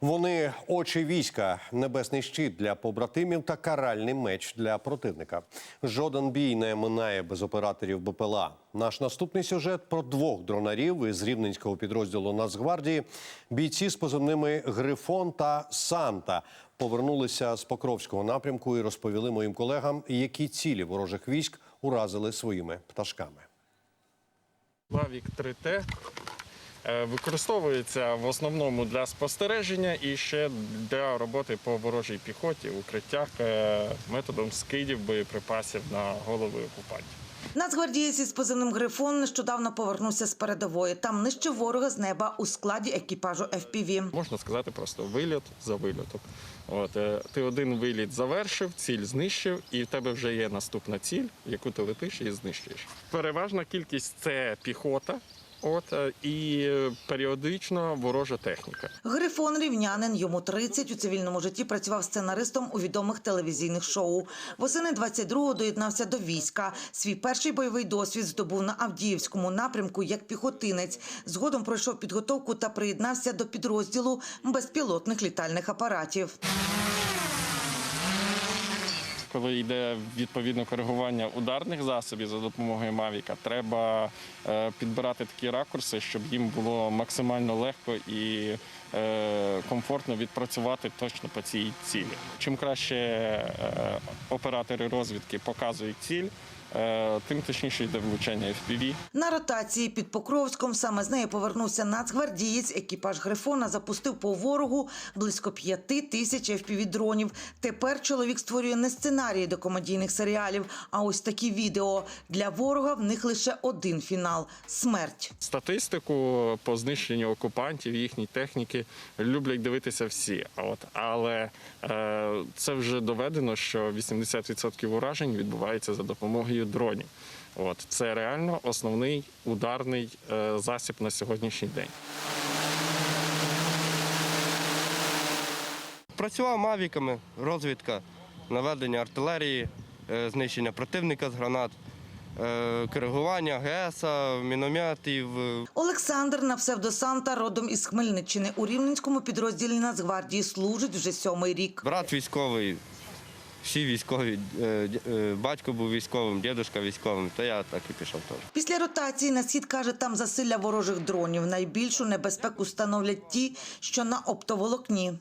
Вони очі війська, небесний щит для побратимів та каральний меч для противника. Жоден бій не минає без операторів БПЛА. Наш наступний сюжет про двох дронарів із рівненського підрозділу Нацгвардії. Бійці з позивними Грифон та Санта повернулися з Покровського напрямку і розповіли моїм колегам, які цілі ворожих військ уразили своїми пташками. Лавік 3Т е, використовується в основному для спостереження і ще для роботи по ворожій піхоті укриттях е, методом скидів боєприпасів на голови окупантів. Нацгвардієць із позивним Грифон нещодавно повернувся з передової. Там нищив ворога з неба у складі екіпажу FPV. Можна сказати просто вильот за вильотом. От е, ти один виліт завершив, ціль знищив, і в тебе вже є наступна ціль, яку ти летиш і знищуєш. Переважна кількість це піхота. От е, і періодично ворожа техніка. Грифон рівнянин, йому 30, у цивільному житті працював сценаристом у відомих телевізійних шоу. Восени 22-го доєднався до війська. Свій перший бойовий досвід здобув на Авдіївському напрямку як піхотинець. Згодом пройшов підготовку та приєднався до підрозділу безпілотних літальних апаратів. Коли йде відповідно коригування ударних засобів за допомогою Мавіка, треба е, підбирати такі ракурси, щоб їм було максимально легко і е, комфортно відпрацювати точно по цій цілі. Чим краще е, оператори розвідки показують ціль, тим точніше йде влучання FPV. На ротації під Покровськом саме з неї повернувся нацгвардієць. Екіпаж Грифона запустив по ворогу близько п'яти тисяч FPV-дронів. Тепер чоловік створює не сценарії до комедійних серіалів, а ось такі відео. Для ворога в них лише один фінал – смерть. Статистику по знищенню окупантів їхньої техніки люблять дивитися всі. От але е, це вже доведено, що 80% уражень відбувається за допомогою дронів. От це реально основний ударний е, засіб на сьогоднішній день. Працював мавіками, розвідка, наведення артилерії, е, знищення противника з гранат, е, коригування ГС, мінометів. Олександр на псевдосанта родом із Хмельниччини. У Рівненському підрозділі Нацгвардії служить вже сьомий рік. Брат військовий, всі військові, е, е, батько був військовим, дідусь військовим, то я так і пішов теж. Після ротації на схід каже, там засилля ворожих дронів. Найбільшу небезпеку становлять ті, що на оптоволокні.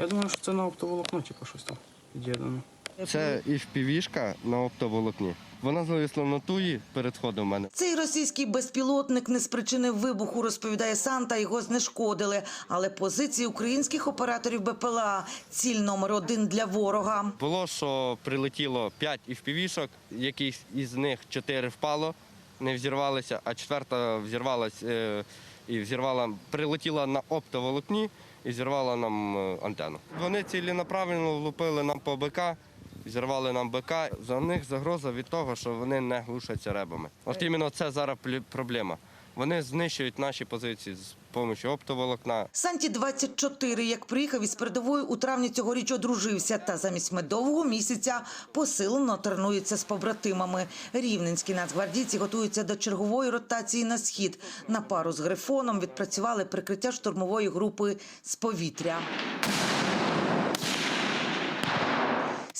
Я думаю, що це на оптоволокно, типу, щось там під'єднано. Це і впівішка на оптоволокні. Вона зависла на туї перед ходом мене. Цей російський безпілотник не спричинив вибуху, розповідає Санта. Його знешкодили. Але позиції українських операторів БПЛА – ціль номер один для ворога. Було, що прилетіло 5 впівішок, яких із них 4 впало, не взірвалися, а четверта взірвалась е, і взірвала, прилетіла на оптоволокні і зірвала нам е, антенну. Вони ціленаправленно влупили нам по БК, зірвали нам БК. За них загроза від того, що вони не глушаться ребами. От іменно це зараз плі- проблема. Вони знищують наші позиції з допомогою оптоволокна. Санті 24, як приїхав із передової у травні цьогоріч одружився та замість медового місяця посилено тренується з побратимами. Рівненські нацгвардійці готуються до чергової ротації на схід. На пару з Грифоном відпрацювали прикриття штурмової групи з повітря.